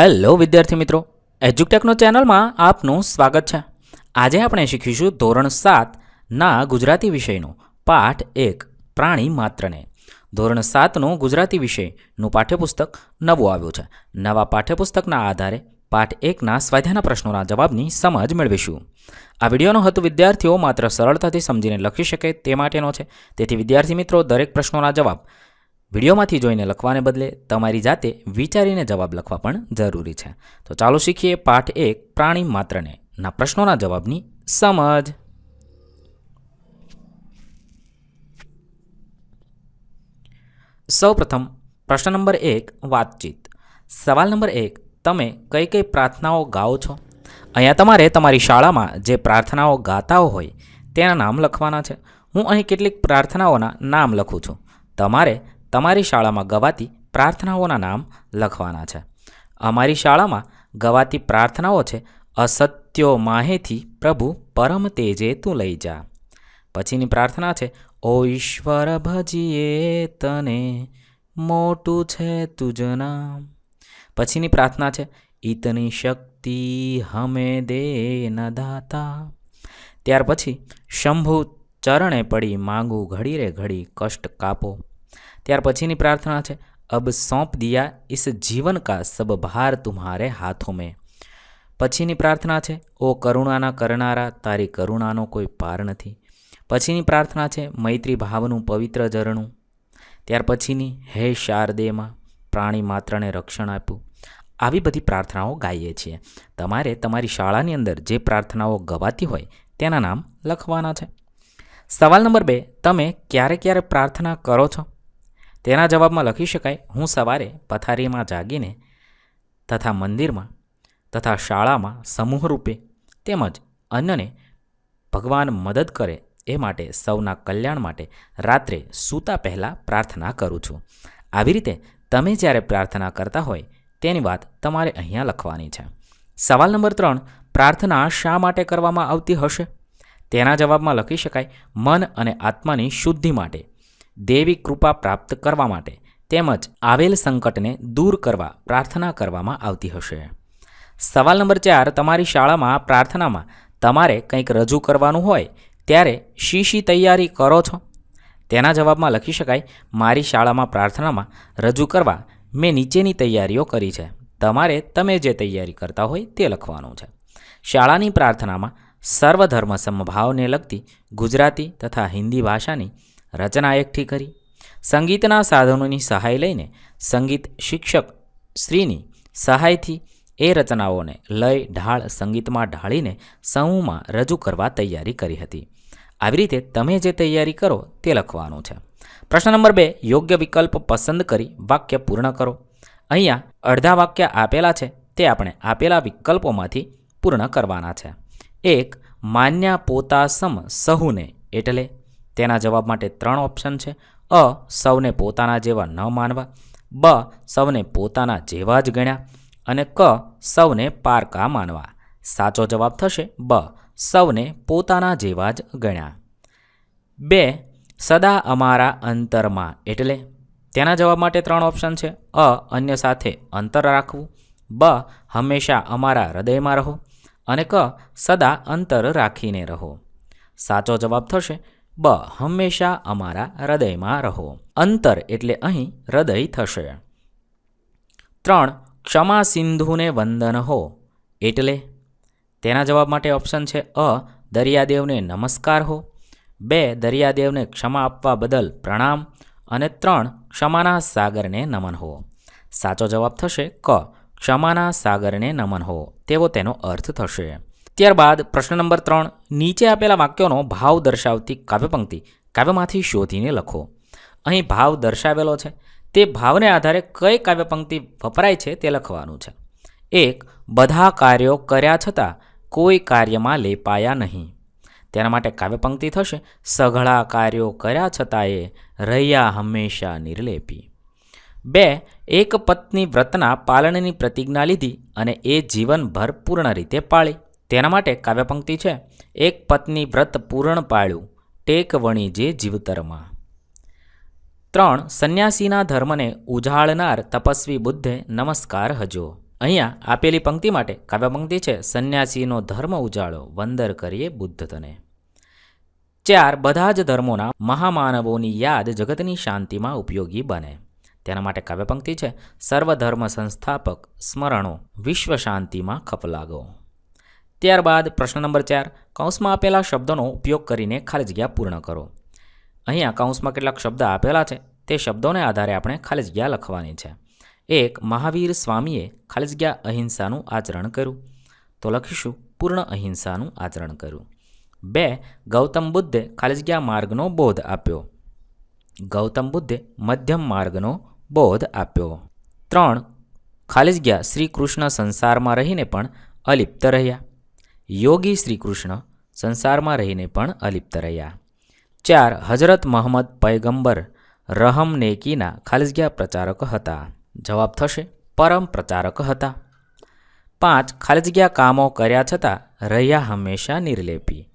Hello વિદ્યાર્થી મિત્રો, એજ્યુકટેકનો ચેનલમાં આપનું સ્વાગત છે. આજે આપણે શીખીશું ધોરણ સાતના ગુજરાતી વિષયનું, પાઠ એક, પ્રાણી માત્રને. ધોરણ સાતનું ગુજરાતી વિષયનું પાઠ્યપુસ્તક નવું આવ્યું છે. નવા પાઠ્યપુસ્તકના આધારે પાઠ એકના સ્વાધ્યાયના પ્રશ્નોના જવાબની સમજ મેળવીશું. આ વિડીયોનો હેતુ વિદ્યાર્થીઓ માત્ર સરળતાથી સમજીને લખી શકે તે માટેનો છે. તેથી વિદ્યાર્થી મિત્રો, દરેક પ્રશ્નોના જવાબ વિડીયોમાંથી જોઈને લખવાને બદલે તમારી જાતે વિચારીને જવાબ લખવા પણ જરૂરી છે. તો ચાલો શીખીએ પાઠ એક, પ્રાણી માત્રને. ના પ્રશ્નોના જવાબની સમજ. સૌપ્રથમ પ્રશ્ન નંબર એક, વાતચીત. સવાલ નંબર એક, તમે કઈ કઈ પ્રાર્થનાઓ ગાઓ છો? અહીંયા તમારે તમારી શાળામાં જે પ્રાર્થનાઓ ગાતા હોય, તેના નામ લખવાના છે. હું અહીં કેટલીક પ્રાર્થનાઓના નામ લખું છું. તમારે તમારી શાળામાં ગવાતી પ્રાર્થનાઓના નામ લખવાના છે. અમારી શાળામાં ગવાતી પ્રાર્થનાઓ છે, અસત્યો માહેથી પ્રભુ પરમ તેજે તું લઈ જા. પછીની પ્રાર્થના છે, ઓ ઈશ્વર ભજીએ તને, મોટું છે તુજ નામ. પછીની પ્રાર્થના છે ઈતની શક્તિ હમે દે ન દાતા. ત્યાર પછી, શંભુ ચરણે પડી માંગુ ઘડી રે ઘડી કષ્ટ કાપો. ત્યાર પછીની પ્રાર્થના છે, અબ સોંપ દિયા ઇસ જીવન કા સબ ભાર તુમ્હારે હાથો મેં. પછીની પ્રાર્થના છે, ઓ કરુણાના કરનારા, તારી કરુણાનો કોઈ પાર નથી. પછીની પ્રાર્થના છે, મૈત્રી ભાવનું પવિત્ર ઝરણું. ત્યાર પછીની, હે શારદેમાં, પ્રાણી માત્રને રક્ષણ આપ્યું. આવી બધી પ્રાર્થનાઓ ગાઈએ છીએ. તમારે તમારી શાળાની અંદર જે પ્રાર્થનાઓ ગવાતી હોય, તેના નામ લખવાના છે. સવાલ નંબર બે, તમે ક્યારે ક્યારે પ્રાર્થના કરો છો? તેના જવાબમાં લખી શકાય, હું સવારે પથારીમાં જાગીને તથા મંદિરમાં તથા શાળામાં સમૂહ રૂપે તેમજ અન્યને ભગવાન મદદ કરે એ માટે સૌના કલ્યાણ માટે રાત્રે સૂતા પહેલાં પ્રાર્થના કરું છું. આવી રીતે તમે જ્યારે પ્રાર્થના કરતા હોય, તેની વાત તમારે અહીંયા લખવાની છે. સવાલ નંબર ત્રણ, પ્રાર્થના શા માટે કરવામાં આવતી હશે? તેના જવાબમાં લખી શકાય, મન અને આત્માની શુદ્ધિ માટે. દેવી કૃપા પ્રાપ્ત કરવા માટે તેમજ આવેલ સંકટને દૂર કરવા પ્રાર્થના કરવામાં આવતી હશે. સવાલ નંબર ચાર, તમારી શાળામાં પ્રાર્થનામાં તમારે કંઈક રજૂ કરવાનું હોય ત્યારે શી શી તૈયારી કરો છો? તેના જવાબમાં લખી શકાય, મારી શાળામાં પ્રાર્થનામાં રજૂ કરવા મેં નીચેની તૈયારીઓ કરી છે. તમારે તમે જે તૈયારી કરતા હોય તે લખવાનું છે. શાળાની પ્રાર્થનામાં સર્વધર્મ સમભાવને લગતી ગુજરાતી તથા હિન્દી ભાષાની રચના એકઠી કરી. સંગીતના સાધનોની સહાય લઈને સંગીત શિક્ષક શ્રીની સહાયથી એ રચનાઓને લય, ઢાળ, સંગીતમાં ઢાળીને સમૂહમાં રજૂ કરવા તૈયારી કરી હતી. આવી રીતે તમે જે તૈયારી કરો તે લખવાનું છે. પ્રશ્ન નંબર બે, યોગ્ય વિકલ્પ પસંદ કરી વાક્ય પૂર્ણ કરો. અહીંયા અડધા વાક્ય આપેલા છે, તે આપણે આપેલા વિકલ્પોમાંથી પૂર્ણ કરવાના છે. એક, માન્યા પોતા સમ સહુને, એટલે તેના જવાબ માટે ત્રણ ઓપ્શન છે. અ, સૌને પોતાના જેવા ન માનવા. બ, સૌને પોતાના જેવા જ ગણ્યા. અને ક, સૌને પારકા માનવા. સાચો જવાબ થશે બ, સૌને પોતાના જેવા જ ગણ્યા. બે, સદા અમારા અંતરમાં એટલે તેના જવાબ માટે ત્રણ ઓપ્શન છે. અ, અન્ય સાથે અંતર રાખવું. બ, હંમેશા અમારા હૃદયમાં રહો. અને ક, સદા અંતર રાખીને રહો. સાચો જવાબ થશે બ હંમેશા અમારા હૃદયમાં રહો. અંતર એટલે અહીં હૃદય થશે. ત્રણ, ક્ષમા સિંધુને વંદન હો. એટલે? તેના જવાબ માટે ઓપ્શન છે અ, દરિયાદેવને નમસ્કાર હો. બે, દરિયાદેવને ક્ષમા આપવા બદલ પ્રણામ. અને ત્રણ, ક્ષમાના સાગરને નમન હો. સાચો જવાબ થશે ક, ક્ષમાના સાગરને નમન હો. તેવો તેનો અર્થ થશે. ત્યારબાદ પ્રશ્ન નંબર ત્રણ, નીચે આપેલા વાક્યોનો ભાવ દર્શાવતી કાવ્યપંક્તિ કાવ્યમાંથી શોધીને લખો. અહીં ભાવ દર્શાવેલો છે. તે ભાવને આધારે કઈ કાવ્યપંક્તિ વપરાય છે તે લખવાનું છે. એક, બધા કાર્યો કર્યા છતાં કોઈ કાર્યમાં લેપાયા નહીં. તેના માટે કાવ્યપંક્તિ થશે. સઘળા કાર્યો કર્યા છતાં એ રહ્યા હંમેશા નિર્લેપી. બે, એક પત્ની વ્રતના પાલનની પ્રતિજ્ઞા લીધી અને એ જીવનભર પૂર્ણ રીતે પાળી. તેના માટે કાવ્યપંક્તિ છે. એક પત્ની વ્રત પૂર્ણ પાળ્યું ટેક વણી જે જીવતરમાં. ત્રણ, સંન્યાસીના ધર્મને ઉજાળનાર તપસ્વી બુદ્ધે નમસ્કાર હજો. અહીંયા આપેલી પંક્તિ માટે કાવ્યપંક્તિ છે, સંન્યાસીનો ધર્મ ઉજાળો, વંદર કરીએ બુદ્ધ તને ચાર, બધા જ ધર્મોના મહામાનવોની યાદ જગતની શાંતિમાં ઉપયોગી બને. તેના માટે કાવ્યપંક્તિ છે, સર્વધર્મ સંસ્થાપક સ્મરણો, વિશ્વ શાંતિમાં ખપ લાગો ત્યારબાદ પ્રશ્ન નંબર ચાર, કૌંસમાં આપેલા શબ્દોનો ઉપયોગ કરીને ખાલી જગ્યા પૂર્ણ કરો. અહીંયા કૌંસમાં કેટલાક શબ્દ આપેલા છે, તે શબ્દોને આધારે આપણે ખાલી જગ્યા લખવાની છે. એક, મહાવીર સ્વામીએ ખાલી જગ્યા અહિંસાનું આચરણ કર્યું. તો લખીશું, પૂર્ણ અહિંસાનું આચરણ કર્યું. બે, ગૌતમ બુદ્ધે ખાલી જગ્યા માર્ગનો બોધ આપ્યો. ગૌતમ બુદ્ધે મધ્યમ માર્ગનો બોધ આપ્યો. ત્રણ, ખાલી જગ્યા શ્રી કૃષ્ણ સંસારમાં રહીને પણ અલિપ્ત રહ્યા. યોગી શ્રી કૃષ્ણ સંસારમાં રહીને પણ અલિપ્ત રહ્યા. ચાર હજરત મહમ્મદ પૈગંબર રહમ નેકીના ખાલી પ્રચારક હતા. જવાબ થશે, પરમ પ્રચારક હતા. પાંચ ખાલસગ્યા કામો કર્યા છતાં રહ્યા હંમેશા નિર્લેપી.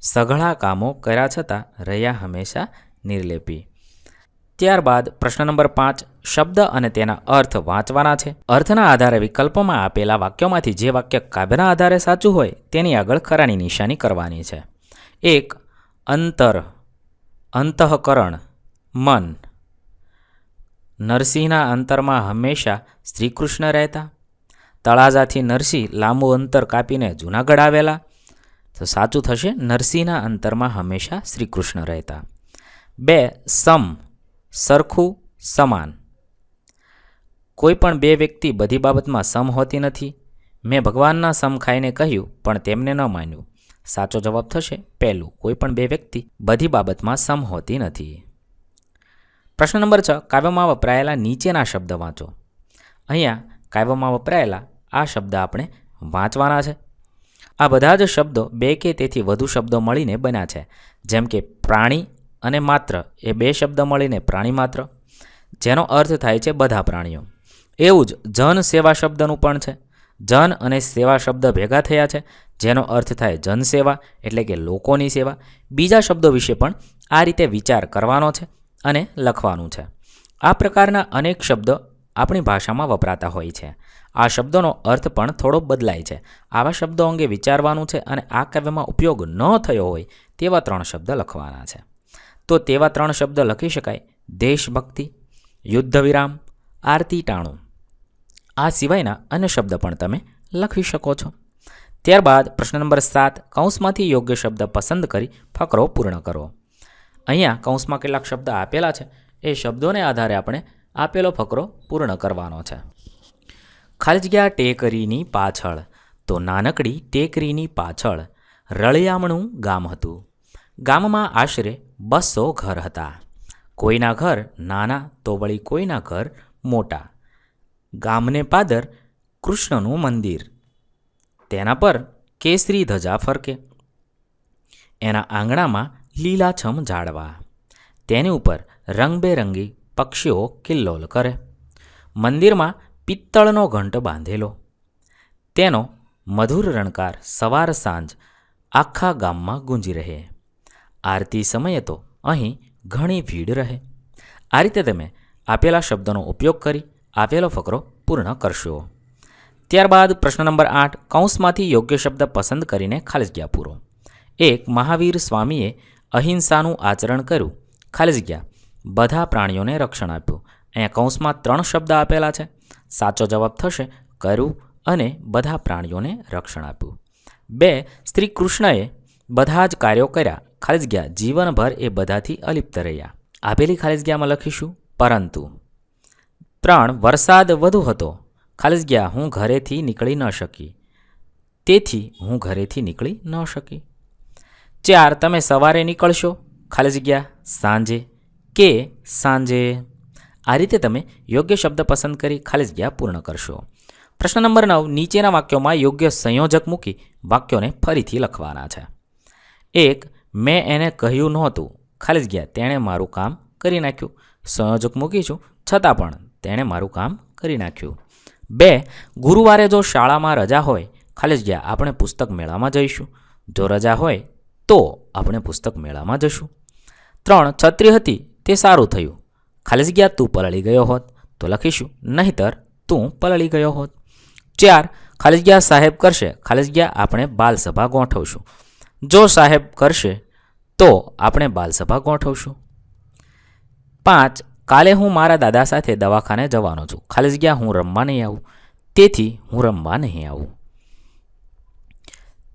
સઘળા કામો કર્યા છતાં રહ્યા હંમેશા નિર્લેપી. ત્યારબાદ પ્રશ્ન નંબર પાંચ, શબ્દ અને તેના અર્થ વાંચવાના છે. અર્થના આધારે વિકલ્પોમાં આપેલા વાક્યોમાંથી જે વાક્ય કાવ્યના આધારે સાચું હોય, તેની આગળ ખરાની નિશાની કરવાની છે. એક, અંતર, અંતઃકરણ, મન. નરસિંહના અંતરમાં હંમેશા શ્રીકૃષ્ણ રહેતા. તળાજાથી નરસિંહ લાંબુ અંતર કાપીને જૂનાગઢ આવેલા. તો સાચું થશે, નરસિંહના અંતરમાં હંમેશા શ્રીકૃષ્ણ રહેતા. બે, સમ. સરખું સમાન. કોઈ પણ બે વ્યક્તિ બધી બાબતમાં સમ હોતી નથી. મેં ભગવાનના સમ ખાઈને કહ્યું, પણ તેમને ન માન્યું. સાચો જવાબ થશે, પહેલું કોઈ પણ બે વ્યક્તિ બધી બાબતમાં સમ હોતી નથી. પ્રશ્ન નંબર છ, કાવ્યમાં વપરાયેલા નીચેના શબ્દ વાંચો. અહીંયા કાવ્યમાં વપરાયેલા આ શબ્દ આપણે વાંચવાના છે. આ બધા જ શબ્દો બે કે તેથી વધુ શબ્દો મળીને બન્યા છે. જેમ કે પ્રાણી અને માત્ર એ બે શબ્દ મળીને પ્રાણી માત્ર, જેનો અર્થ થાય છે બધા પ્રાણીઓ. એવું જ જન સેવા શબ્દનું પણ છે. જન અને સેવા શબ્દ ભેગા થયા છે, જેનો અર્થ થાય જનસેવા એટલે કે લોકોની સેવા. બીજા શબ્દો વિશે પણ આ રીતે વિચાર કરવાનો છે અને લખવાનું છે. આ પ્રકારના અનેક શબ્દ આપણી ભાષામાં વપરાતા હોય છે. આ શબ્દોનો અર્થ પણ થોડો બદલાય છે. આવા શબ્દો અંગે વિચારવાનું છે અને આ કાવ્યમાં ઉપયોગ ન થયો હોય તેવા ત્રણ શબ્દ લખવાના છે. તો તેવા ત્રણ શબ્દ લખી શકાય. દેશભક્તિ યુદ્ધ વિરામ આરતી ટાણું. આ સિવાયના અન્ય શબ્દ પણ તમે લખી શકો છો. ત્યારબાદ પ્રશ્ન નંબર સાત, કૌંસમાંથી યોગ્ય શબ્દ પસંદ કરી ફકરો પૂર્ણ કરો. અહીંયા કૌંસમાં કેટલાક શબ્દ આપેલા છે. એ શબ્દોને આધારે આપણે આપેલો ફકરો પૂર્ણ કરવાનો છે. ખાલી ટેકરીની પાછળ. તો નાનકડી ટેકરીની પાછળ રળિયામણું ગામ હતું. ગામમાં આશરે બસો ઘર હતા. કોઈના ઘર નાના તો વળી કોઈના ઘર મોટા. ગામને પાદર કૃષ્ણનું મંદિર. તેના પર કેસરી ધજા ફરકે. એના આંગણામાં લીલાછમ ઝાડવા. તેની ઉપર રંગબેરંગી પક્ષીઓ કિલ્લોલ કરે. મંદિરમાં પિત્તળનો ઘંટ બાંધેલો. તેનો મધુર રણકાર સવાર સાંજ આખા ગામમાં ગુંજી રહે. આરતી સમયે તો અહીં ઘણી ભીડ રહે. આ રીતે તમે આપેલા શબ્દોનો ઉપયોગ કરી આપેલો ફકરો પૂર્ણ કરશો. ત્યારબાદ પ્રશ્ન નંબર આઠ, કૌંસમાંથી યોગ્ય શબ્દ પસંદ કરીને ખાલી જગ્યા પૂરો. એક, મહાવીર સ્વામીએ અહિંસાનું આચરણ કર્યું. ખાલી જગ્યા બધા પ્રાણીઓને રક્ષણ આપ્યું. અહીંયા કૌંસમાં ત્રણ શબ્દ આપેલા છે. સાચો જવાબ થશે કર્યું અને બધા પ્રાણીઓને રક્ષણ આપ્યું. બે, શ્રી કૃષ્ણએ બધા જ કાર્યો કર્યા. ખાલી જગ્યા જીવનભર એ બધાથી અલિપ્ત રહ્યા. આપેલી ખાલી જગ્યામાં લખીશું, પરંતુ ત્રણ વરસાદ વધુ હતો. ખાલિજગ્યા હું ઘરેથી નીકળી ન શકી. તેથી હું ઘરેથી નીકળી ન શકી. ચાર, તમે સવારે નીકળશો? ખાલી જગ્યા સાંજે. કે સાંજે? આ રીતે તમે યોગ્ય શબ્દ પસંદ કરી ખાલી જગ્યા પૂર્ણ કરશો. પ્રશ્ન નંબર નવ, નીચેના વાક્યોમાં યોગ્ય સંયોજક મૂકી વાક્યોને ફરીથી લખવાના છે. એક મેં એને કહ્યું નહોતું. ખાલી જગ્યા તેણે મારું કામ કરી નાખ્યું. સંયોજક મૂકીશું છતાં પણ તેણે મારું કામ કરી નાખ્યું. બે, ગુરુવારે જો શાળામાં રજા હોય ખાલી જગ્યા આપણે પુસ્તક મેળામાં જઈશું. જો રજા હોય, તો આપણે પુસ્તક મેળામાં જશું. ત્રણ, છત્રી હતી. તે સારું થયું. ખાલી જગ્યા તું પલળી ગયો હોત તો લખીશું. નહીતર તું પલળી ગયો હોત. ચાર ખાલી જગ્યા સાહેબ કરશે. ખાલી જગ્યા આપણે બાલસભા ગોઠવશું. જો સાહેબ કરશે તો આપણે બાલસભા ગોઠવશું પાંચ, કાલે હું મારા દાદા સાથે દવાખાને જવાનો છું. ખાલી જગ્યા હું રમવા નહીં આવું. તેથી હું રમવા નહીં આવું.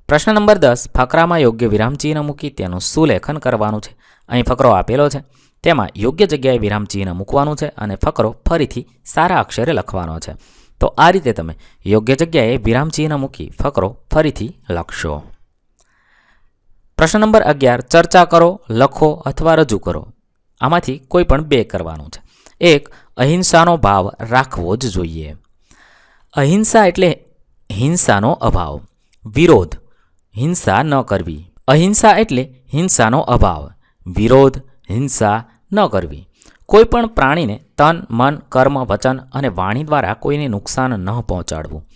પ્રશ્ન નંબર દસ, ફકરામાં યોગ્ય વિરામચિહ્ન મૂકી તેનું સુલેખન કરવાનું છે. અહીં ફકરો આપેલો છે. તેમાં યોગ્ય જગ્યાએ વિરામચિહ્ન મૂકવાનું છે અને ફકરો ફરીથી સારા અક્ષરે લખવાનો છે. તો આ રીતે તમે યોગ્ય જગ્યાએ વિરામચિહ્ન મૂકી ફકરો ફરીથી લખશો. પ્રશ્ન નંબર અગિયાર, ચર્ચા કરો, લખો અથવા રજૂ કરો. આમાંથી કોઈ પણ બે કરવાનું છે. એક, અહિંસાનો ભાવ રાખવો જ જોઈએ. અહિંસા એટલે હિંસાનો અભાવ. વિરોધ, હિંસા ન કરવી. અહિંસા એટલે હિંસાનો અભાવ. વિરોધ, હિંસા ન કરવી. કોઈ પણ પ્રાણીને તન, મન, કર્મ, વચન અને વાણી દ્વારા કોઈને નુકસાન ન પહોંચાડવું.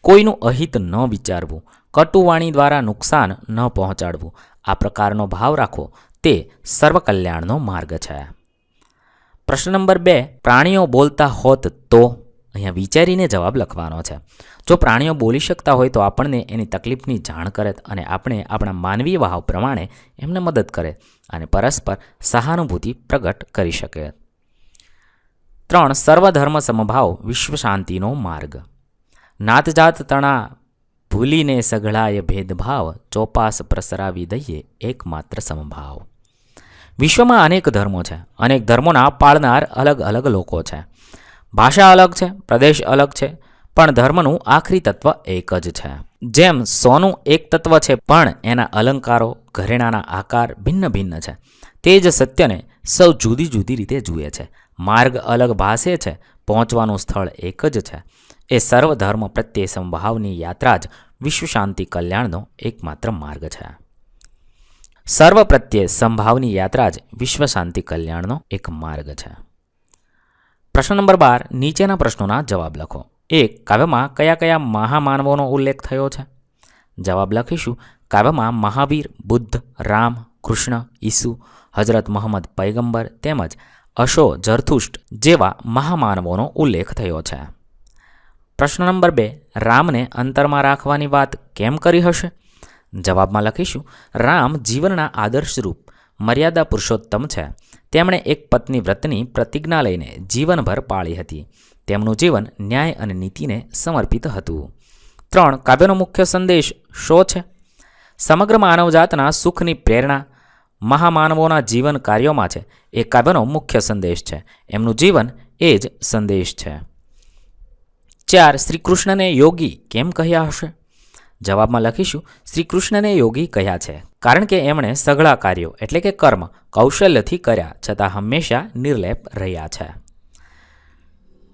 કોઈનું અહિત ન વિચારવું. કટુવાણી દ્વારા નુકસાન ન પહોંચાડવું. આ પ્રકારનો ભાવ રાખવો તે સર્વકલ્યાણનો માર્ગ છે. પ્રશ્ન નંબર બે, પ્રાણીઓ બોલતા હોત તો? અહીંયા વિચારીને જવાબ લખવાનો છે. જો પ્રાણીઓ બોલી શકતા હોય તો આપણને એની તકલીફની જાણ કરે અને આપણે આપણા માનવીય ભાવ પ્રમાણે એમને મદદ કરે અને પરસ્પર સહાનુભૂતિ પ્રગટ કરી શકે. ત્રણ, સર્વધર્મ સમભાવ વિશ્વ શાંતિનો માર્ગ. નાતજાત તણા ભૂલીને સઘળાય ભેદભાવ ચોપાસ પ્રસરાવી દઈએ એકમાત્ર સમભાવ. વિશ્વમાં અનેક ધર્મો છે. અનેક ધર્મોના પાળનાર અલગ અલગ લોકો છે. ભાષા અલગ છે, પ્રદેશ અલગ છે, પણ ધર્મનું આખરી તત્વ એક જ છે. જેમ સોનું એક તત્વ છે, પણ એના અલંકારો, ઘરેણાના આકાર ભિન્ન ભિન્ન છે. તે જ સત્યને સૌ જુદી જુદી રીતે જુએ છે. માર્ગ અલગ ભાષે છે, પહોંચવાનું સ્થળ એક જ છે. એ સર્વ ધર્મ પ્રત્યે સંભાવની યાત્રા જ વિશ્વ શાંતિ કલ્યાણનો એકમાત્ર માર્ગ છે. સર્વ પ્રત્યે સંભાવની યાત્રા જ વિશ્વ શાંતિ કલ્યાણનો એક માર્ગ છે. પ્રશ્ન નંબર બાર, નીચેના પ્રશ્નોના જવાબ લખો. એક કાવ્યમાં કયા કયા મહામાનવોનો ઉલ્લેખ થયો છે? જવાબ લખીશું. કાવ્યમાં મહાવીર, બુદ્ધ, રામ, કૃષ્ણ, ઈસુ હજરત મોહમ્મદ પૈગંબર તેમજ અશો જરથુષ્ટ જેવા મહામાનવોનો ઉલ્લેખ થયો છે. પ્રશ્ન નંબર બે, રામને અંતરમાં રાખવાની વાત કેમ કરી હશે? જવાબમાં લખીશું, રામ જીવનના આદર્શરૂપ મર્યાદા પુરુષોત્તમ છે. તેમણે એક પત્ની વ્રતની પ્રતિજ્ઞા લઈને જીવનભર પાળી હતી. તેમનું જીવન ન્યાય અને નીતિને સમર્પિત હતું. ત્રણ, કાવ્યનો મુખ્ય સંદેશ શો છે? સમગ્ર માનવજાતના સુખની પ્રેરણા મહામાનવોના જીવન કાર્યોમાં છે. એ કાવ્યનો મુખ્ય સંદેશ છે. એમનું જીવન એ જ સંદેશ છે. ચાર શ્રી કૃષ્ણને યોગી કેમ કહ્યા હશે? જવાબમાં લખીશું શ્રી કૃષ્ણને યોગી કહ્યા છે, કારણ કે એમણે સઘળા કાર્યો એટલે કે કર્મ કૌશલ્યથી કર્યા, છતાં હંમેશા નિર્લેપ રહ્યા છે.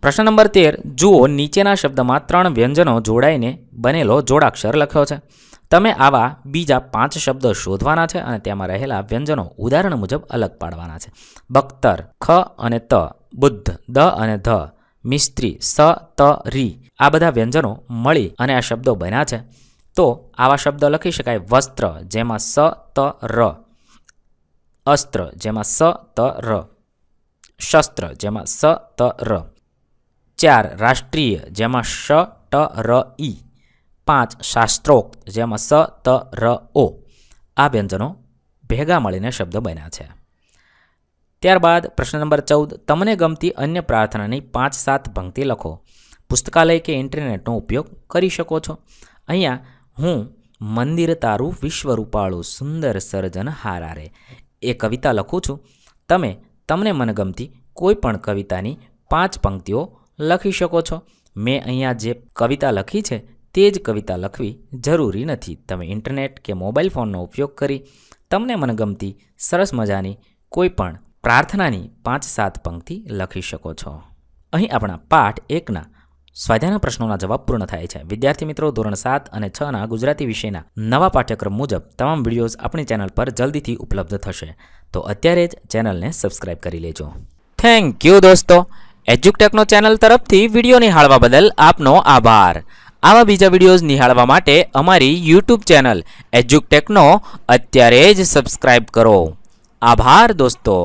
પ્રશ્ન નંબર તેર, જુઓ નીચેના શબ્દમાં ત્રણ વ્યંજનો જોડાઈને બનેલો જોડાક્ષર લખ્યો છે. તમે આવા બીજા પાંચ શબ્દો શોધવાના છે અને તેમાં રહેલા વ્યંજનો ઉદાહરણ મુજબ અલગ પાડવાના છે. બખ્તર, ખ અને ત, બુદ્ધ, દ અને ધ મિસ્ત્રી સ ત રી આ બધા વ્યંજનો મળી અને આ શબ્દો બન્યા છે. તો આવા શબ્દો લખી શકાય વસ્ત્ર, જેમાં સ ત ર. અસ્ત્ર, જેમાં સ ત ર. શસ્ત્ર, જેમાં સ ત ર. ચાર, રાષ્ટ્રીય, જેમાં શ ટ ર ઈ. પાંચ, શાસ્ત્રોક્ત, જેમાં સ ત ર ઓ. આ વ્યંજનો ભેગા મળીને શબ્દ બન્યા છે. ત્યારબાદ પ્રશ્ન નંબર ચૌદ, તમને ગમતી અન્ય પ્રાર્થનાની પાંચ સાત પંક્તિ લખો. પુસ્તકાલય કે ઇન્ટરનેટનો ઉપયોગ કરી શકો છો. અહીંયા હું મંદિર તારું વિશ્વ રૂપાળું સુંદર સર્જન હારારે એ કવિતા લખું છું. તમે, તમને મનગમતી કોઈ પણ કવિતાની પાંચ પંક્તિઓ લખી શકો છો. મેં અહીંયા જે કવિતા લખી છે તે જ કવિતા લખવી જરૂરી નથી. તમે ઇન્ટરનેટ કે મોબાઈલ ફોનનો ઉપયોગ કરી તમને મનગમતી સરસ મજાની કોઈ પણ પ્રાર્થનાની પાંચ સાત પંક્તિ લખી શકો છો. અહીં આપણા પાઠ એકના સ્વાધ્યાયના પ્રશ્નોના જવાબ પૂર્ણ થાય છે. વિદ્યાર્થી મિત્રો, ધોરણ સાત અને છના ગુજરાતી વિષયના નવા પાઠ્યક્રમ મુજબ તમામ વિડીયોઝ આપણી ચેનલ પર જલ્દીથી ઉપલબ્ધ થશે. તો અત્યારે જ ચેનલને સબસ્ક્રાઇબ કરી લેજો. થેન્ક યુ દોસ્તો. એજ્યુકટેકનો ચેનલ તરફથી વીડિયો નિહાળવા બદલ આપનો આભાર. આવા બીજા વિડીયોઝ નિહાળવા માટે અમારી યુટ્યુબ ચેનલ એજ્યુકટેકનો અત્યારે જ સબસ્ક્રાઇબ કરો. આભાર દોસ્તો.